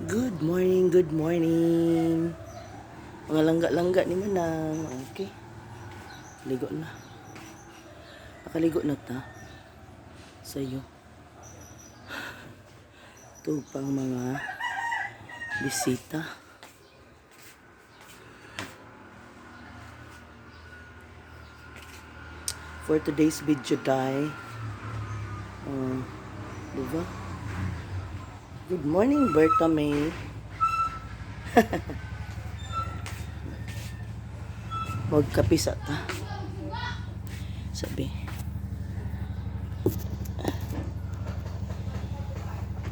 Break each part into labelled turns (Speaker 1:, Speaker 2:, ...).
Speaker 1: Good morning, good morning. Mga langga-langga ni Manang. Okay. Ligo na. Nakaligo na ta. Sa'yo. Ito pang mga bisita. For today's video day, uh, diba? Good morning, Berta May. Magkape sa ta. Sabi.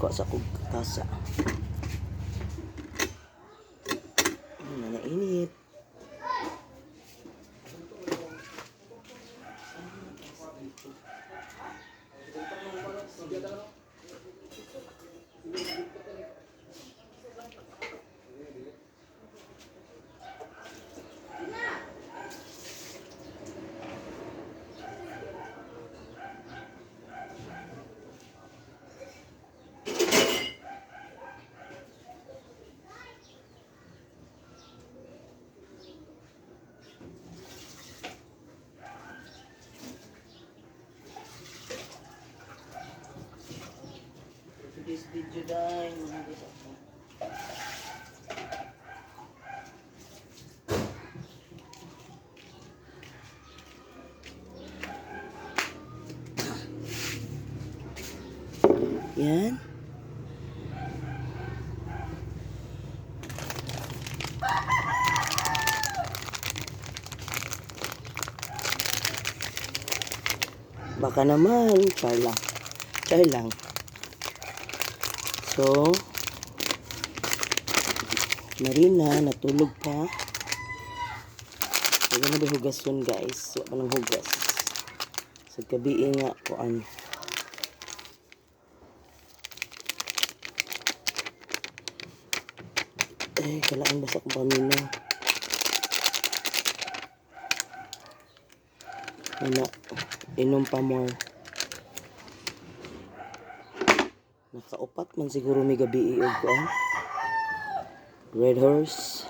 Speaker 1: Ko sa kog tasa. Ano na init. Today's video dahil mga bisa ko. Yan. Baka naman, char lang. Char lang. So, Marina, natulog pa. Wala na ba hugas yun, guys? Wala pa ng hugas. Sa gabi nga, kuan. Ay, kalaan basak pamina. Ano, inom pa more. Nakaupat man siguro may gabi iog ko. ah. Red Horse.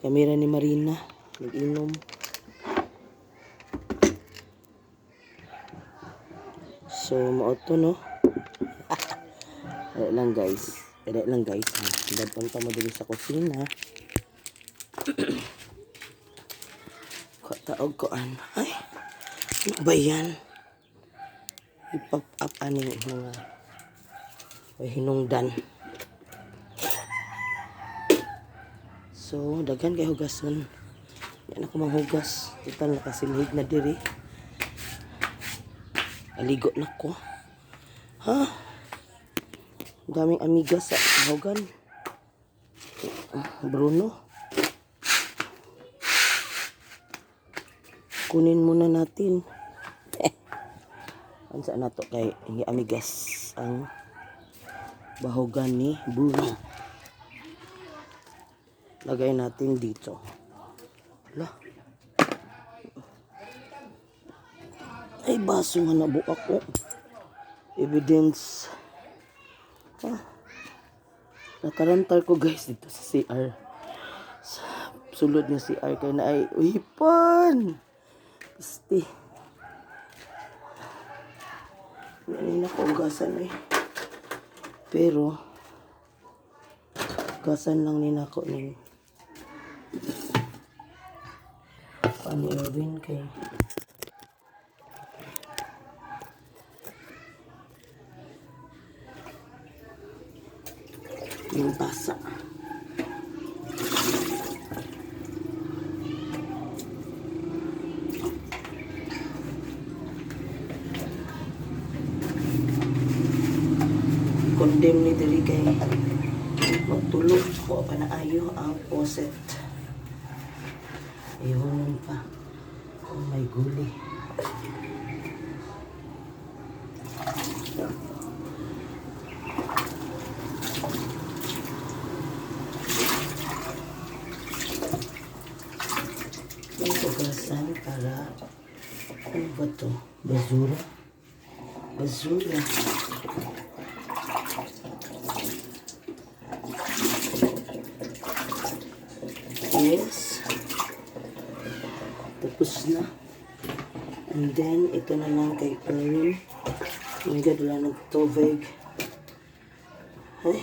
Speaker 1: Kamera ni Marina. Nag-inom. So, mauto no? Dali lang guys. Dali lang guys. Dadpunta mo dito sa kusina. Kataog ko an. Ay, ano ba yan? I-pop up ani mga o hinungdan. So, daghan kay hugasan. Yan ako manghugas. Total nakasilhig na diri. Aligo na ko. Ha? Daming amigas sa hugan. Bruno. Kunin muna natin. Ang saan na to kay amigas ang bahugan ni Bruno. Lagay natin dito. Hala. Ay, baso nga nabuak ko. Evidence. Ah. Nakarantal ko guys dito sa CR. Sa sulod ng CR kay na ay uhipan. Pasti. Yan na ko gasan eh. Pero, gasan lang ni nako ni Paano Erwin kay yung tasa. Condemn ni diri kay magtulog ko pa na ayo ang faucet. Ayun pa. Oh my guli. Para ano ba to? Basura? Basura. Yes. Tapos na. And then, ito na lang kay Earl. Ang ganda lang ng tubig. Ay.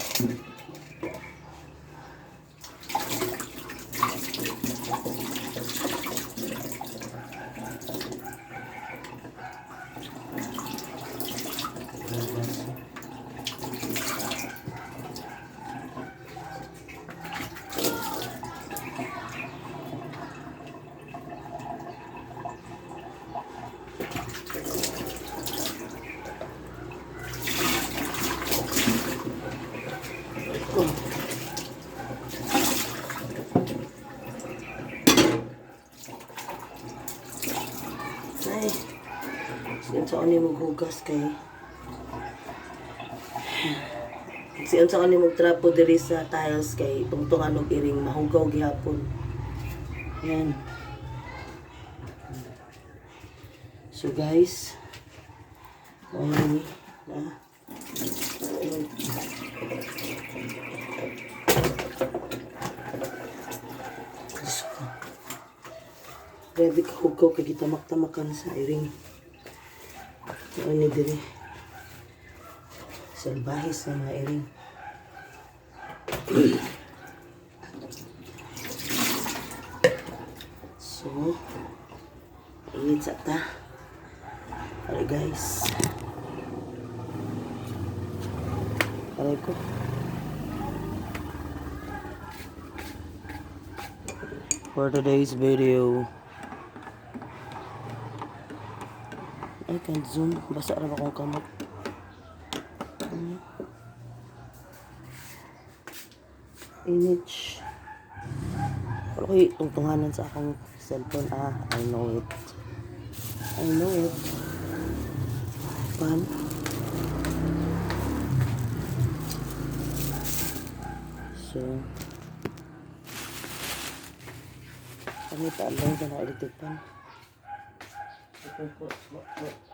Speaker 1: Ani maghugas kay. Siyan sa ani magtrapo diri sa tiles kay tungtungan og iring mahugaw gihapon. Yan. So guys, ay na. Diyos ko. Grabe ka hugaw kay gitamak-tamakan sa iring. Ano ni diri? Salbahis na mga iring. so, init sa ta. Alright guys. Aray ko. For today's video, I can't zoom. Basa rin akong kamot. Ano? Image. Wala ko tungtunganan sa akong cellphone. Ah, I know it. I know it. Pan. So, kami talong ka na electric pan. Ano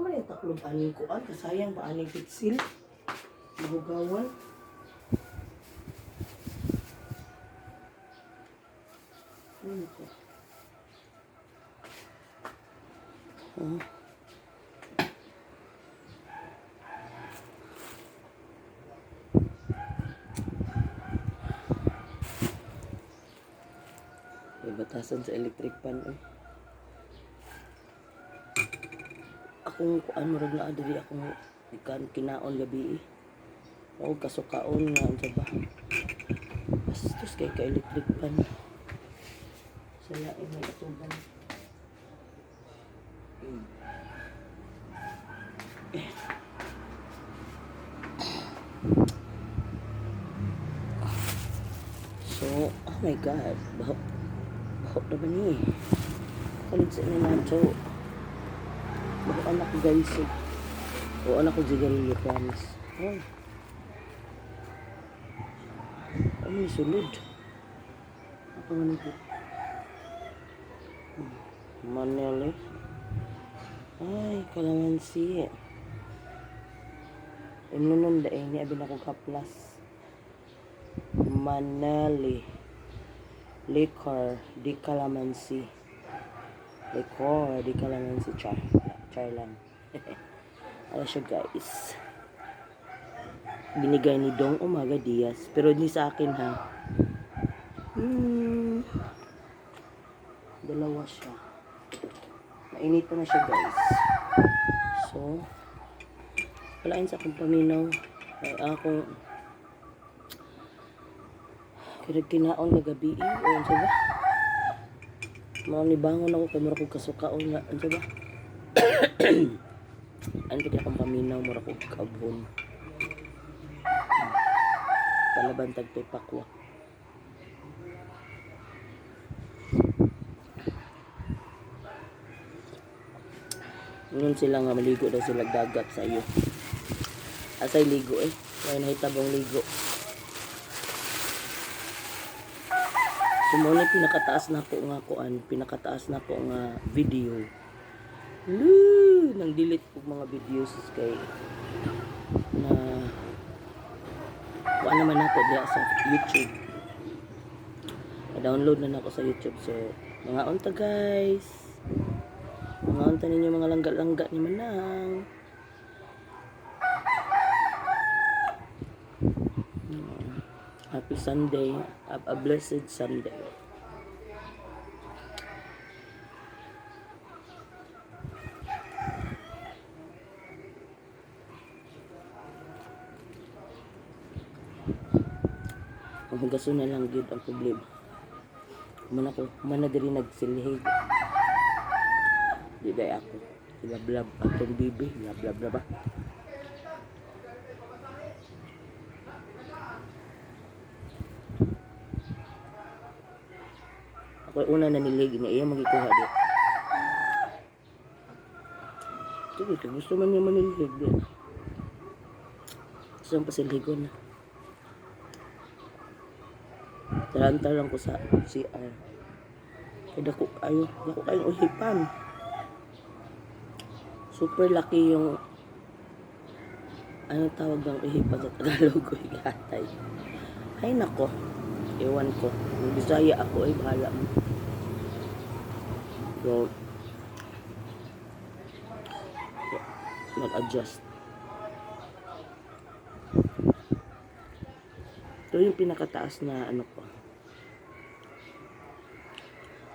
Speaker 1: man yung taklong aning kuan? Kasayang pa aning pitsil. Mahugawan. Ano ito? Ah. May batasan sa electric pan eh. Akong kuan rin na diri akong ikan kinaon gabi eh. O kasukaon nga unsa ba. Bastos kay ka electric pan. Sa lain may atuban. So, oh my God, baho, baho naman ni. Kalit sa nanacho. Bakit anak ko guys eh. O anak ko sigarilyo promise. Oh. Ano yung sulod? Ako nga nito. Manali. Ay, kalamansi. Inunon da eh, niya bin ako kaplas. Manali. Liquor, di kalamansi. Liquor, di kalamansi. Char. Char lang. Ano siya guys. Binigay ni Dong Umaga Diaz. Pero hindi sa akin ha. Hmm. Dalawa siya. Mainita na siya guys. So, walain sa akong paminaw. Ay ako kaya kinaon nga gabi eh. Ano ba? Mga nibangon ako kay mura kong kasukaon nga. Ano ba? Ano kaya akong paminaw mura kong kabon. Palaban tagpay pakwa. Ngayon sila nga maligo daw sila dagat sa iyo. Asay ligo eh. May nahitabong ligo. Sumunod pinakataas na po nga kuan, pinakataas na po nga video. Woo! Nang delete po mga videos kay na kuan naman nato diya sa YouTube. Na-download na nako sa YouTube so mga unta guys. ta ninyo mga langga-langga ni Manang. Happy Sunday. Have a blessed Sunday. Ang hugason na lang gid ang problema. Muna ko, mana diri nagsilhig. Di day ako. Ilablab atong bibi, ilablab na ba? Ako una na nilig na iya magikuha di. Sige, gusto man niya manilig di. Gusto pa silhigon na. Taranta lang ko sa CR. Kaya dako ayo, dako kayong uhipan. Super laki yung ano tawag ng uhipan sa Tagalog ko higatay. Ay nako, ewan ko. Bisaya ako ay bahala mo. So, mag-adjust. Ito yung pinakataas na ano ko.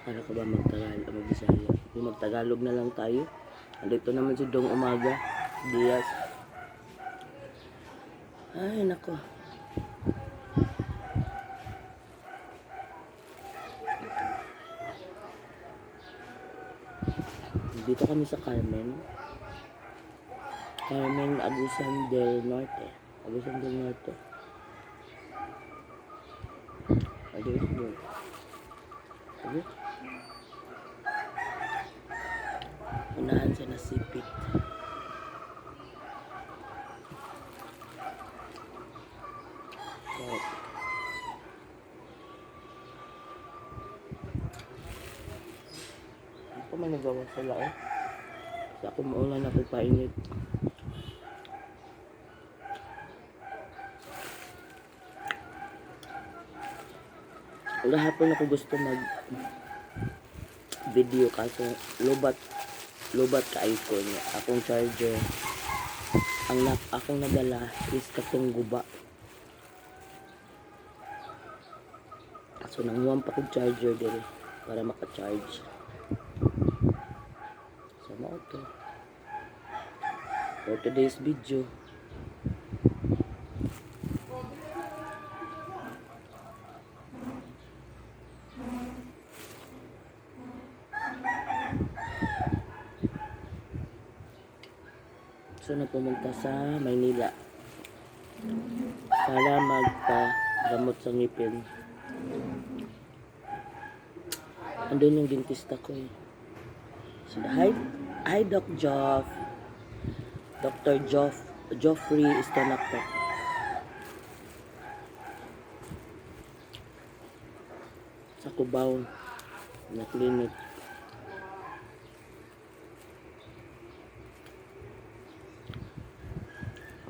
Speaker 1: Para ko ba magtagal o magbisaya? Yung magtagalog na lang tayo. Andito naman si Dong Umaga. Diaz. Ay, nako. Dito kami sa Carmen. Carmen Agusan del Norte. Agusan del Norte. Agusan del Sabi? Unahan siya na sipit. So, Ako man nagawa sila eh. Sa ako maulan na painit. Gahapon ako gusto mag video kaso lobat lobat ka icon akong charger ang na, akong nadala is katong guba so nanguwan pa kong charger diri para maka-charge so mao to for today's video So, na pumunta sa Maynila para magpa-gamot sa ngipin. Andun yung dentista ko eh. So, hi, hi Doc Joff. Dr. Joff, Joffrey Stonapo. Sa Cubao na clinic.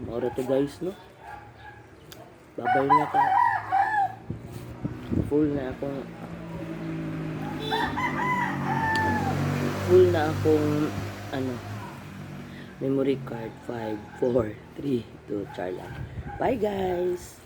Speaker 1: Maura to guys, no? Babay na ka. Full na akong full na akong ano memory card 5 4 3 2 char lang. Bye guys.